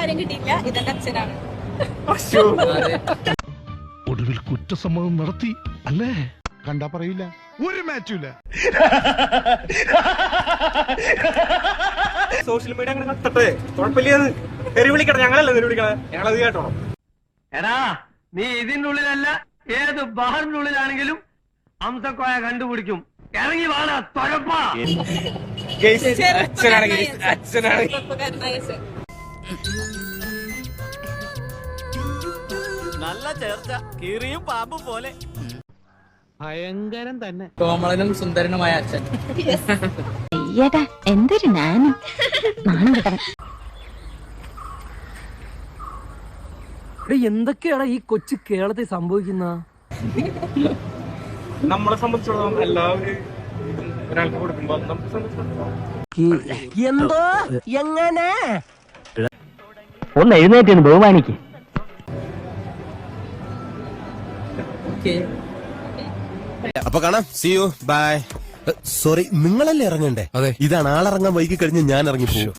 ആരും കിട്ടിയില്ല. ഇതെന്റെ അച്ഛനാണ്. ഒടുവിൽ കുറ്റസമ്മതം നടത്തി അല്ലേ? കണ്ടാ പറയില്ല ഒരു മാച്ചും ഇല്ല. സോഷ്യൽ മീഡിയ അങ്ങനെ കത്തട്ടെ കുഴപ്പമില്ലെന്ന് എരി വിളിക്കട്ടെ ഞങ്ങളല്ലേ തെറി വിളിക്കണേ ഞങ്ങളത് കേട്ടോ എടാ നീ ഇതിന്റെ ഉള്ളിലല്ല ഏത് ബാറിന്റെ ഉള്ളിലാണെങ്കിലും അംസക്കോയ കണ്ടുപിടിക്കും. ഇറങ്ങി വാണ തൊഴപ്പാണെങ്കിൽ അച്ഛനാണെങ്കിൽ നല്ല ചേർച്ച. കീറിയും പാമ്പും പോലെ. ഭയങ്കരം തന്നെ. കോമളനും സുന്ദരനുമായ അച്ഛൻ. അയ്യടാ എന്തൊരു നാണം. നാണം എന്തൊക്കെയാണ് ഈ കൊച്ചു കേരളത്തിൽ സംഭവിക്കുന്ന? നമ്മളെ സംബന്ധിച്ചിടത്തോളം എല്ലാവരും ഒരാൾക്ക് കൊടുക്കുമ്പോ. എന്തോ? എങ്ങനെ? ഒന്ന് എഴുന്നേറ്റ് ബഹുമാനിക്ക്. അപ്പൊ കാണാം. സി യു ബൈ സോറി നിങ്ങളല്ലേ ഇറങ്ങണ്ടേ? അതെ. ഇതാണ് ആളിറങ്ങാൻ വൈകി കഴിഞ്ഞ് ഞാൻ ഇറങ്ങിപ്പോകും